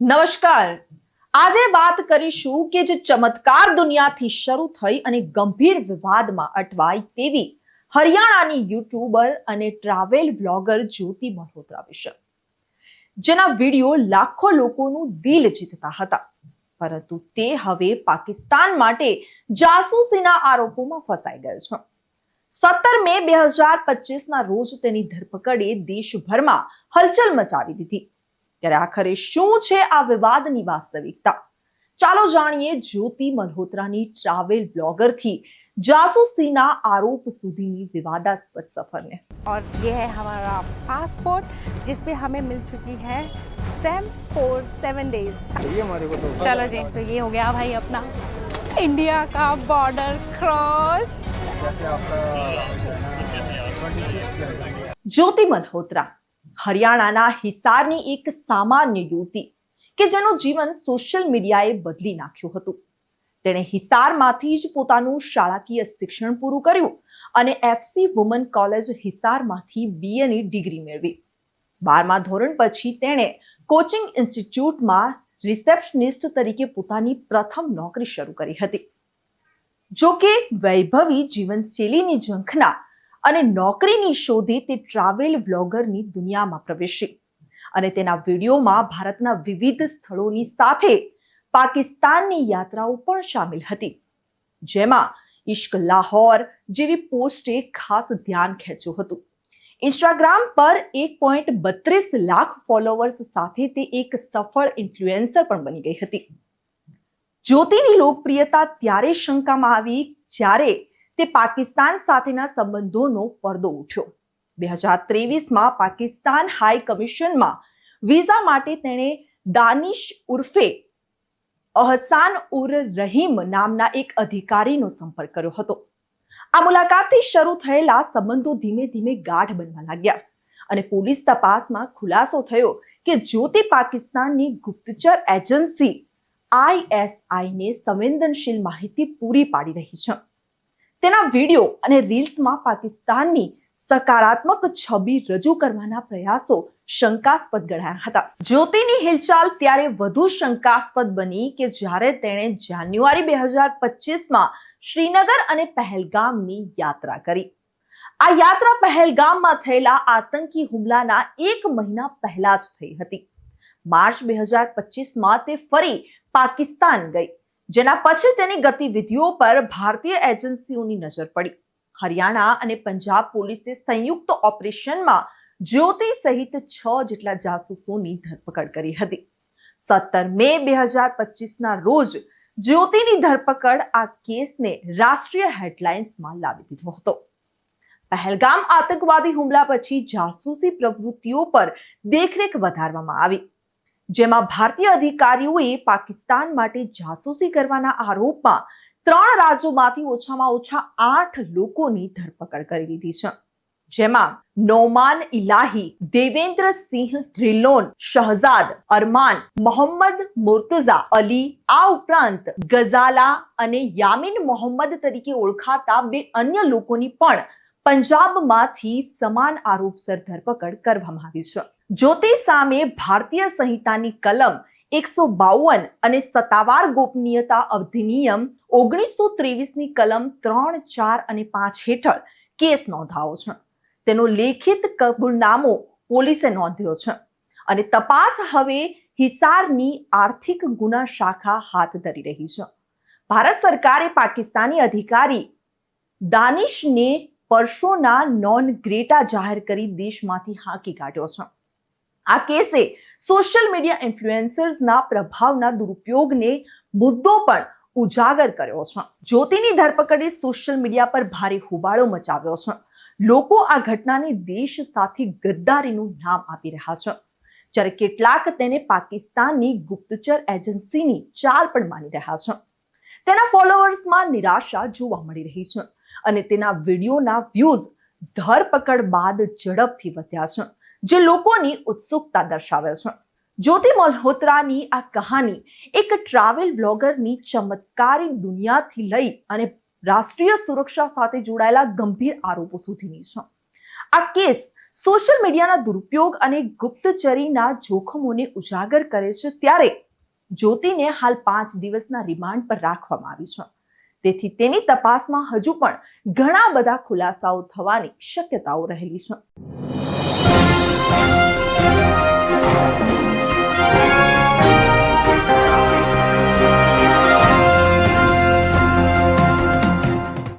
નમસ્કાર. આજે વાત કરીશું કે જે ચમત્કાર દુનિયાથી શરૂ થઈ અને ગંભીર વિવાદમાં અટવાઈ તેવી હરિયાણાની યુટ્યુબર અને ટ્રાવેલ બ્લોગર જ્યોતિ મલ્હોત્રા વિશે. જેના વીડિયો લાખો લોકોનું દિલ જીતતા હતા. પરંતુ તે હવે પાકિસ્તાન માટે જાસૂસીના આરોપોમાં ફસાઈ ગયો છે. સત્તર મે બે હજાર પચીસના રોજ તેની ધરપકડે દેશભરમાં હલચલ મચાવી દીધી. ત્યારે આખરે શું છે આ વિવાદની વાસ્તવિકતા ચાલો જાણીએ જ્યોતિ મલ્હોત્રાની ટ્રાવેલ બ્લોગરથી જાસૂસીના આરોપ સુધીની વિવાદાસ્પદ સફરને और ये है हमारा पासपोर्ट जिस पे हमें मिल चुकी है स्टैम्प फॉर सेवन डेज चाहिए हमारे को तो चलो जी तो ये हो गया भाई अपना इंडिया का बॉर्डर क्रॉस જ્યોતિ મલ્હોત્રા હરિયાણાના હિસારની એક સામાન્ય યુવતી કે જેનું જીવન સોશિયલ મીડિયાએ બદલી નાખ્યું હતું. તેણે હિસારમાંથી જ પોતાનું શાળાકીય શિક્ષણ પૂરું કર્યું અને એફસી વુમન કોલેજ હિસારમાંથી બીએની ડિગ્રી મેળવી. બારમા ધોરણ પછી તેણે કોચિંગ ઇન્સ્ટિટ્યૂટમાં રિસેપ્શનિસ્ટ તરીકે પોતાની પ્રથમ નોકરી શરૂ કરી હતી. જો કે વૈભવી જીવનશૈલીની ઝંખના અને નોકરીની શોધે તે ટ્રાવેલ વ્લોગરની દુનિયામાં પ્રવેશી. અને તેના વિડીયોમાં ભારતના વિવિધ સ્થળોની સાથે પાકિસ્તાનની યાત્રાઓ પણ સામેલ હતી. જેમાં ઇશ્ક લાહોર જેવી પોસ્ટે ખાસ ધ્યાન ખેંચ્યું હતું. ઇન્સ્ટાગ્રામ પર એક પોઈન્ટ બત્રીસ લાખ ફોલોવર્સ સાથે તે એક સફળ ઇન્ફ્લુએન્સર પણ બની ગઈ હતી. જ્યોતિની લોકપ્રિયતા ત્યારે શંકામાં આવી જ્યારે તે પાકિસ્તાન સાથેના સંબંધોનો પડદો ઉઠ્યો. બે હજાર ત્રેવીસમાં પાકિસ્તાન હાઈ કમિશનમાં વિઝા માટે તેણે દાનિશ ઉર્ફે અહસાન ઉર રહીમ નામના એક અધિકારીનો સંપર્ક કર્યો હતો. આ મુલાકાતથી શરૂ થયેલા સંબંધો ધીમે ધીમે ગાઢ બનવા લાગ્યા અને પોલીસ તપાસમાં ખુલાસો થયો કે જ્યોતિ પાકિસ્તાનની ગુપ્તચર એજન્સી આઈએસઆઈને સંવેદનશીલ માહિતી પૂરી પાડી રહી છે. તેના વીડિયો અને રીલ્સમાં પાકિસ્તાનની સકારાત્મક છબી રજૂ કરવાના પ્રયાસો શંકાસ્પદ ગણાયા હતા. જ્યોતિની હિલચાલ ત્યારે વધુ શંકાસ્પદ બની કે જ્યારે તેણે જાન્યુઆરી બે હજાર પચીસમાં શ્રીનગર અને પહેલગામની યાત્રા કરી. આ યાત્રા પહેલગામમાં થયેલા આતંકી હુમલાના એક મહિના પહેલા જ થઈ હતી. માર્ચ બે હજાર પચીસમાં તે ફરી પાકિસ્તાન ગઈ. જેના પછી તેની ગતિવિધિઓ પર ભારતીય એજન્સીઓની નજર પડી. હરિયાણા અને પંજાબ પોલીસે સંયુક્ત ઓપરેશનમાં જ્યોતિ સહિત છ જેટલા જાસૂસોની ધરપકડ કરી હતી. સત્તર મે બે હજાર પચીસના રોજ જ્યોતિની ધરપકડ આ કેસને રાષ્ટ્રીય હેડલાઇન્સમાં લાવી દીધો હતો. પહેલગામ આતંકવાદી હુમલા પછી જાસૂસી પ્રવૃત્તિઓ પર દેખરેખ વધારવામાં આવી. જેમાં ભારતીય અધિકારીઓએ પાકિસ્તાન માટે જાસૂસી કરવાના આરોપમાં ત્રણ રાજ્યોમાંથી ઓછામાં ઓછા આઠ લોકોની ધરપકડ કરી લીધી છે. જેમાં નોમાન ઇલાહી દેવેન્દ્ર સિંહ ધ્રિલોન શહજાદ અરમાન, મોહમ્મદ મુર્તઝા અલી, આ ઉપરાંત ગઝાલા અને યામિન મોહમ્મદ તરીકે ઓળખાતા બે અન્ય લોકોની પણ પંજાબમાંથી સમાન આરોપસર ધરપકડ કરવામાં આવી છે. જ્યોતિ સામે ભારતીય સંહિતાની કલમ એકસો બાવન અને સત્તાવાર ગોપનીયતા અધિનિયમ ઓગણીસો ત્રેવીસની કલમ ત્રણ, ચાર અને પાંચ હેઠળ કેસ નોંધાવો છે. તેનો લેખિત કબૂલનામો પોલીસે નોંધ્યો છે અને તપાસ હવે હિસારની આર્થિક ગુના શાખા હાથ ધરી રહી છે. ભારત સરકારે પાકિસ્તાની અધિકારી દાનિશને પરશોના નોન ગ્રેટા જાહેર કરી દેશમાંથી હાંકી કાઢ્યો છે. આ કેસે સોશિયલ મીડિયા ઇન્ફ્લુએન્સર્સના પ્રભાવના દુરુપયોગને મુદ્દો પણ ઉજાગર કર્યો છે. જ્યોતિની ધરપકડે સોશિયલ મીડિયા પર ભારે હોબાળો મચાવ્યો છે. લોકો આ ઘટનાને દેશ સાથે ગદ્દારીનું નામ આપી રહ્યા છે. જ્યારે કેટલાક તેને પાકિસ્તાનની ગુપ્તચર એજન્સીની ચાલ પણ માની રહ્યા છે. તેના ફોલોઅર્સમાં નિરાશા જોવા મળી રહી છે. અને તેના વિડીયોના વ્યૂઝ ધરપકડ બાદ ઝડપથી વધ્યા છે, જે લોકોની ઉત્સુકતા દર્શાવે છે. જ્યોતિ મલ્હોત્રાની આ કહાની એક ટ્રાવેલ બ્લોગરની ચમત્કારી દુનિયાથી લઈ અને રાષ્ટ્રીય સુરક્ષા સાથે જોડાયેલા ગંભીર આરોપો સુધીની છે. આ કેસ સોશિયલ મીડિયાના દુરુપયોગ અને ગુપ્તચરીના જોખમોને ઉજાગર કરે છે, ત્યારે જ્યોતિને હાલ પાંચ દિવસના રિમાન્ડ પર રાખવામાં આવી છે. તેથી તેની તપાસમાં હજુ પણ ઘણા બધા ખુલાસાઓ થવાની શક્યતાઓ રહેલી છે.